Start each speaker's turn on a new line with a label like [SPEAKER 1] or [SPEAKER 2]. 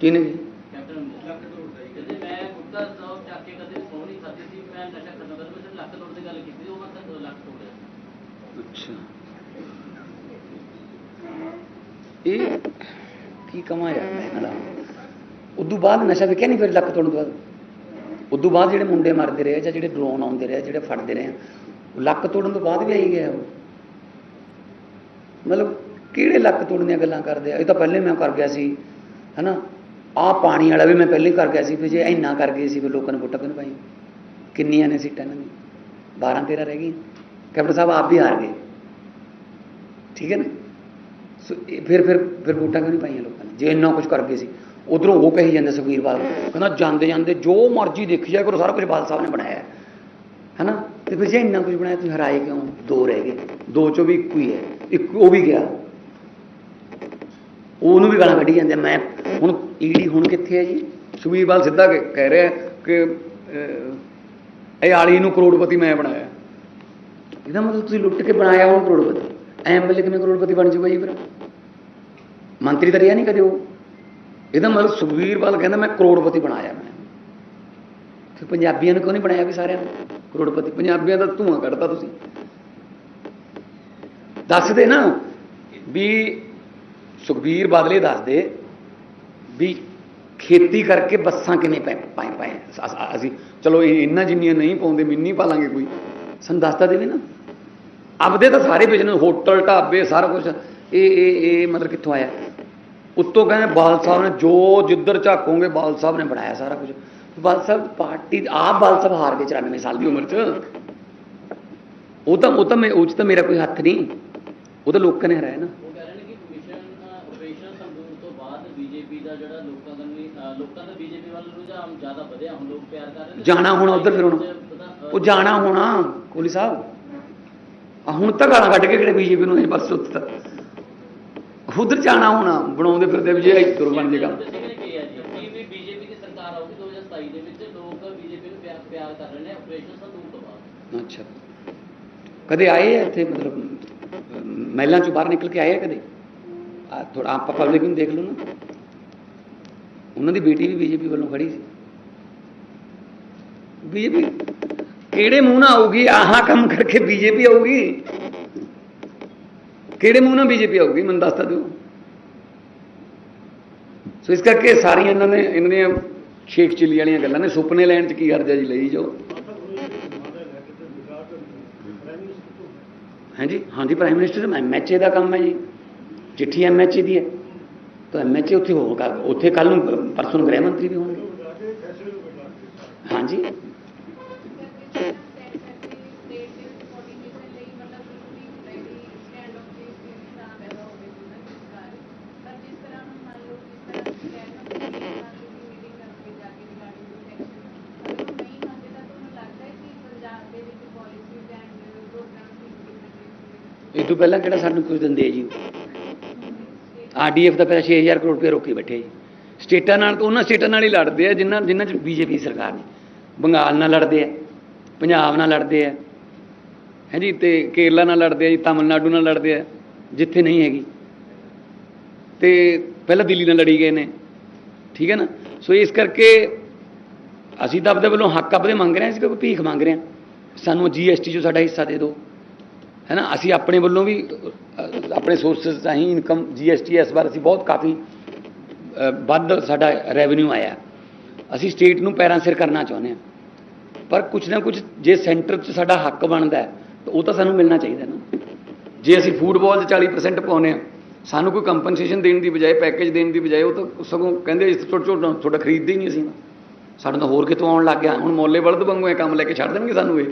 [SPEAKER 1] ਕਿਹਨੇ? ਜੀ
[SPEAKER 2] ਕੈਪਟਨ ਲੱਖ ਕਰੋੜ ਦਾ ਕਹਿੰਦੇ ਮੈਂ ਗੁੱਟਾ ਸਾਹਿਬ ਚੱਕ ਕੇ ਕਦੇ ਸੌ ਨਹੀਂ ਖਾਦੀ ਸੀ ਮੈਂ ਨਸ਼ਾ
[SPEAKER 1] ਅੱਛਾ ਇਹ ਕੀ ਕਮਾ ਯਾਰ ਮੈਂ ਇਹਨਾਂ ਦਾ ਉਦੋਂ ਬਾਅਦ ਵਿਕਿਆ ਨਹੀਂ ਫਿਰ ਲੱਖ ਤੋੜਨ ਤੋਂ ਬਾਅਦ? ਉਦੋਂ ਬਾਅਦ ਜਿਹੜੇ ਮੁੰਡੇ ਮਰਦੇ ਰਹੇ ਜਾਂ ਜਿਹੜੇ ਡਰੋਨ ਆਉਂਦੇ ਰਹੇ ਜਿਹੜੇ ਫੜਦੇ ਰਹੇ ਲੱਖ ਤੋੜਨ ਤੋਂ ਬਾਅਦ ਵੀ ਆਈ ਗਿਆ ਉਹ? ਮਤਲਬ ਕਿਹੜੇ ਲੱਖ ਤੋੜਨ ਦੀਆਂ ਗੱਲਾਂ ਕਰਦੇ ਆ? ਇਹ ਤਾਂ ਪਹਿਲੇ ਮੈਂ ਕਰ ਗਿਆ ਸੀ ਹਨਾ? ਆਹ ਪਾਣੀ ਵਾਲਾ ਵੀ ਮੈਂ ਪਹਿਲੇ ਹੀ ਕਰ ਗਿਆ ਸੀ, ਫਿਰ ਜੇ ਇੰਨਾ ਕਰ ਗਏ ਸੀ, ਫਿਰ ਲੋਕਾਂ ਨੇ ਵੋਟਾਂ ਕਿਉਂ ਪਾਈ ਕਿੰਨੀਆਂ ਨੇ ਸੀਟਾਂ ਇਹਨਾਂ ਦੀ 12 13 ਰਹਿ ਗਈਆਂ। ਕੈਪਟਨ ਸਾਹਿਬ ਆਪ ਵੀ ਹਾਰ ਗਏ। ਠੀਕ ਹੈ ਨਾ? ਸੋ ਫਿਰ ਫਿਰ ਫਿਰ ਵੋਟਾਂ ਕਿਉਂ ਨਹੀਂ ਪਾਈਆਂ ਲੋਕਾਂ ਨੇ? ਜੇ ਇੰਨਾ ਕੁਝ ਕਰ ਗਏ ਸੀ। ਉਧਰੋਂ ਉਹ ਕਹੀ ਜਾਂਦੇ ਸੁਖਬੀਰ ਬਾਦਲ। ਕਹਿੰਦਾ ਜਾਂਦੇ ਜਾਂਦੇ ਜੋ ਮਰਜ਼ੀ ਦੇਖੀ ਜਾਏ, ਕਰੋ, ਸਾਰਾ ਕੁਝ ਬਾਦਲ ਸਾਹਿਬ ਨੇ ਬਣਾਇਆ। ਹੈ ਹੈਨਾ? ਤੇ ਫਿਰ ਜੇ ਇੰਨਾ ਕੁਝ ਬਣਾਇਆ, ਤੁਸੀਂ ਹਰਾਏ ਕਿਉਂ? ਦੋ ਰਹਿ ਗਏ। ਦੋ ਚੋਂ ਵੀ ਇੱਕੋ ਹੀ ਹੈ। ਇੱਕ ਉਹ ਵੀ ਗਿਆ। ਉਹਨੂੰ ਵੀ ਗਾਲਾਂ ਕੱਢੀ ਜਾਂਦੇ ਮੈਂ ਹੁਣ ਈਡੀ ਹੁਣ ਕਿੱਥੇ ਹੈ ਜੀ? ਸੁਖਬੀਰ ਬਾਦਲ ਸਿੱਧਾ ਕਹਿ ਰਿਹਾ ਕਿ ਇਹ ਆਲੀ ਨੂੰ ਕਰੋੜਪਤੀ ਮੈਂ ਬਣਾਇਆ। ਇਹਦਾ ਮਤਲਬ ਤੁਸੀਂ ਲੁੱਟ ਕੇ ਬਣਾਇਆ ਹੁਣ ਕਰੋੜਪਤੀ। ਐਮਐਲਏ ਕਿਵੇਂ ਕਰੋੜਪਤੀ ਬਣ ਜਾਊਗਾ ਜੀ ਫਿਰ? ਮੰਤਰੀ ਤਾਂ ਰਿਹਾ ਨਹੀਂ ਕਦੇ ਉਹ। ਇਹਦਾ ਮਤਲਬ ਸੁਖਬੀਰ ਬਾਦਲ ਕਹਿੰਦਾ ਮੈਂ ਕਰੋੜਪਤੀ ਬਣਾਇਆ ਮੈਂ। ਫਿਰ ਪੰਜਾਬੀਆਂ ਨੂੰ ਕਿਉਂ ਨਹੀਂ ਬਣਾਇਆ ਵੀ ਸਾਰਿਆਂ ਨੂੰ? ਕਰੋੜਪਤੀ। ਪੰਜਾਬੀਆਂ ਦਾ ਧੂਆਂ ਕੱਢਤਾ ਤੁਸੀਂ। ਦੱਸਦੇ ਨਾ ਵੀ ਸੁਖਬੀਰ ਬਾਦਲ ਇਹ ਦੱਸਦੇ ਵੀ ਖੇਤੀ ਕਰਕੇ ਬੱਸਾਂ ਕਿਵੇਂ ਪੈ ਪਾਏ ਪਾਏ ਅਸੀਂ ਚਲੋ ਇਹ ਇੰਨਾ ਜਿੰਨੀਆਂ ਨਹੀਂ ਪਾਉਂਦੇ ਮਿੰਨੀ ਪਾ ਲਾਂਗੇ ਕੋਈ। ਸਾਨੂੰ ਦੱਸਦਾ ਦੇਵੇ ਨਾ। ਆਪਦੇ ਤਾਂ ਸਾਰੇ ਬਿਜ਼ਨਸ ਹੋਟਲ, ਢਾਬੇ, ਸਾਰਾ ਕੁਝ ਇਹ ਇਹ ਇਹ ਮਤਲਬ ਕਿੱਥੋਂ ਆਇਆ? ਉੱਤੋਂ ਕਹਿੰਦੇ ਬਾਲ ਸਾਹਿਬ ਨੇ ਜੋ ਜਿੱਧਰ ਝਾਕੋਗੇ ਬਾਲ ਸਾਹਿਬ ਨੇ ਬਣਾਇਆ ਸਾਰਾ ਕੁਝ ਬਾਲ ਸਾਹਿਬ ਪਾਰਟੀ, ਆਪ ਬਾਲ ਸਾਹਿਬ ਹਾਰ ਗਏ 94 ਸਾਲ ਦੀ ਉਮਰ 'ਚ। ਉਹ ਤਾਂ ਉਹ ਤਾਂ ਮੈਂ ਉਹ 'ਚ ਤਾਂ ਮੇਰਾ ਕੋਈ ਹੱਥ ਨਹੀਂ। ਉਹ ਤਾਂ ਲੋਕਾਂ ਨੇ ਹਰਾਇਆ ਨਾ
[SPEAKER 2] ਉਹ ਕਹਿ ਰਹੇ ਨੇ ਕਿ ਮਿਸ਼ਨ ਆਪਰੇਸ਼ਨ ਸੰਦੂਰ ਤੋਂ ਬਾਅਦ ਬੀਜੇਪੀ ਦਾ ਜਿਹੜਾ ਲੋਕਾਂ ਦਾ ਨਹੀਂ ਅਹ ਲੋਕਾਂ ਦਾ ਬੀਜੇਪੀ ਵੱਲ ਰੁਝਾਨ ਜ਼ਿਆਦਾ ਵਧਿਆ ਹੁਣ ਲੋਕ ਪਿਆਰ ਕਰ ਰਹੇ ਨੇ।
[SPEAKER 1] ਜਾਣਾ ਹੁਣ ਉੱਧਰ ਫਿਰ ਹੁਣ। ਉਹ ਜਾਣਾ ਹੋਣਾ ਕੋਹਲੀ ਸਾਹਿਬ। ਆ ਹੁਣ ਤਾਂ ਗਾਲਾਂ ਕੱਢ ਕੇ ਕਿਹੜੇ ਬੀਜੇਪੀ ਨੂੰ ਇਹ ਬਸ ਉੱਤ ਉਧਰ ਜਾਣਾ ਹੋਣਾ ਬਣਾਉਂਦੇ ਫਿਰਦੇ ਵੀ ਜੇ ਇੱਧਰ ਬਣ ਜੇਗਾ
[SPEAKER 2] ਤੁਸੀਂ ਕਹਿੰਦੇ ਕੀ ਹੈ ਜੀ ਕੀ ਵੀ ਬੀਜੇਪੀ ਦੀ ਸਰਕਾਰ ਆਊਗੀ 2027 ਦੇ ਵਿੱਚ ਲੋਕ ਬੀਜੇਪੀ ਨੂੰ ਪਿਆਰ ਪਿਆਰ ਕਰ ਰਹੇ ਨੇ ਆਪਰੇਸ਼ਨ ਸੰਦੂਰ ਤੋਂ ਬਾਅਦ।
[SPEAKER 1] ਅੱਛਾ। ਕਦੇ ਆਏ ਇੱਥੇ ਮਤਲਬ ਮਹਿਲਾਂ ਚੋਂ ਬਾਹਰ ਨਿਕਲ ਕੇ ਆਏ ਆ ਕਦੇ? ਆ ਥੋੜਾ ਆਪਾਂ ਪਬਲਿਕ ਨੂੰ ਦੇਖ ਲਓ ਨਾ। ਉਹਨਾਂ ਦੀ ਬੇਟੀ ਵੀ ਬੀਜੇਪੀ ਵੱਲੋਂ ਖੜੀ ਸੀ। ਬੀਜੇਪੀ ਕਿਹੜੇ ਮੂੰਹ ਨਾਲ ਆਊਗੀ? ਆਹਾਂ ਕੰਮ ਕਰਕੇ ਬੀਜੇਪੀ ਆਊਗੀ। ਕਿਹੜੇ ਮੂੰਹ ਨਾਲ ਬੀਜੇਪੀ ਆਊਗੀ? ਮੈਨੂੰ ਦੱਸ ਤਾਂ ਦਿਓ। ਸੋ ਇਸ ਕਰਕੇ ਸਾਰੀਆਂ ਇਹਨਾਂ ਨੇ, ਇਹਨਾਂ ਦੀਆਂ ਛੇਕ ਚਿੱਲੀ ਵਾਲੀਆਂ ਗੱਲਾਂ ਨੇ। ਸੁਪਨੇ ਲੈਣ ਚ ਕੀ ਹਰਜਾ ਜੀ ਲਈ ਜਾਓ ਹਾਂਜੀ ਹਾਂਜੀ ਪ੍ਰਾਈਮ ਮਿਨਿਸਟਰ ਐਮਐਚਏ ਦਾ ਕੰਮ ਹੈ ਜੀ। ਚਿੱਠੀ ਐਮਐਚਏ ਦੀ ਹੈ ਤਾਂ ਐਮਐਚਏ ਉੱਥੇ ਹੋਊਗਾ। ਉੱਥੇ ਕੱਲ ਨੂੰ ਪਰਸੋਂ ਗ੍ਰਹਿ ਮੰਤਰੀ ਵੀ ਹੋਣਗੇ। ਹਾਂਜੀ। ਇਹ ਤੋਂ ਪਹਿਲਾਂ ਕਿਹੜਾ ਸਾਨੂੰ ਕੁਝ ਦਿੰਦੇ ਜੀ? ਆਰਡੀਐਫ ਦਾ ਪਹਿਲਾਂ 6000 ਕਰੋੜ ਰੁਪਏ ਰੋਕੀ ਬੈਠੇ ਜੀ। ਸਟੇਟਾਂ ਨਾਲ ਤਾਂ ਉਹਨਾਂ ਸਟੇਟਾਂ ਨਾਲ ਹੀ ਲੜਦੇ ਆ, ਜਿਨ੍ਹਾਂ ਜਿਨ੍ਹਾਂ 'ਚ ਬੀਜੇਪੀ ਸਰਕਾਰ ਨੇ। ਬੰਗਾਲ ਨਾਲ ਲੜਦੇ ਆ, ਪੰਜਾਬ ਨਾਲ ਲੜਦੇ ਆ। ਹੈ ਜੀ, ਤੇ ਕੇਰਲਾ ਨਾਲ ਲੜਦੇ ਆ ਜੀ, ਤਾਮਿਲਨਾਡੂ ਨਾਲ ਲੜਦੇ ਆ, ਜਿੱਥੇ ਨਹੀਂ ਹੈਗੀ। ਤੇ ਪਹਿਲਾਂ ਦਿੱਲੀ ਨਾਲ ਲੜੀ ਗਏ ਨੇ। ਠੀਕ ਹੈ ਨਾ? ਸੋ ਇਸ ਕਰਕੇ ਅਸੀਂ ਤਾਂ ਆਪਦੇ ਵੱਲੋਂ ਹੱਕ ਆਪਦੇ ਮੰਗ ਰਹੇ ਹਾਂ, ਅਸੀਂ ਕੋਈ ਭੀਖ ਮੰਗ ਰਹੇ ਹਾਂ। ਸਾਨੂੰ ਜੀਐਸਟੀ 'ਚੋਂ ਸਾਡਾ ਹਿੱਸਾ ਦੇ ਦਿਓ। ਹੈ ਨਾ? ਅਸੀਂ ਆਪਣੇ ਵੱਲੋਂ ਵੀ ਆਪਣੇ ਸੋਰਸਸ ਰਾਹੀਂ ਇਨਕਮ ਜੀਐਸਟੀ ਇਸ ਵਾਰ ਅਸੀਂ ਬਹੁਤ ਕਾਫੀ ਵੱਧ ਸਾਡਾ ਰੈਵਨਿਊ ਆਇਆ। ਅਸੀਂ ਸਟੇਟ ਨੂੰ ਪੈਰਾਂ ਸਿਰ ਕਰਨਾ ਚਾਹੁੰਦੇ ਹਾਂ। ਪਰ ਕੁਝ ਨਾ ਕੁਝ ਜੇ ਸੈਂਟਰ 'ਚ ਸਾਡਾ ਹੱਕ ਬਣਦਾ ਹੈ, ਤਾਂ ਉਹ ਤਾਂ ਸਾਨੂੰ ਮਿਲਣਾ ਚਾਹੀਦਾ ਨਾ। ਜੇ ਅਸੀਂ ਫੂਟਬਾਲ 'ਚ 40% ਪਾਉਂਦੇ ਹਾਂ, ਸਾਨੂੰ ਕੋਈ ਕੰਪਨਸੇਸ਼ਨ ਦੇਣ ਦੀ ਬਜਾਏ ਪੈਕੇਜ ਦੇਣ ਦੀ ਬਜਾਏ, ਉਹ ਤਾਂ ਸਗੋਂ ਕਹਿੰਦੇ ਇਸ ਤੋਂ ਛੋਟਾ ਤੁਹਾਡਾ ਖਰੀਦਦੇ ਹੀ ਨਹੀਂ ਅਸੀਂ। ਸਾਡਾ ਤਾਂ ਹੋਰ ਕਿਤੋਂ ਆਉਣ ਲੱਗ ਗਿਆ। ਹੁਣ ਮੋਲੇ ਬਲਦ ਵਾਂਗੂ ਇਹ ਕੰਮ ਲੈ ਕੇ ਛੱਡ ਦੇਣਗੇ ਸਾਨੂੰ ਇਹ।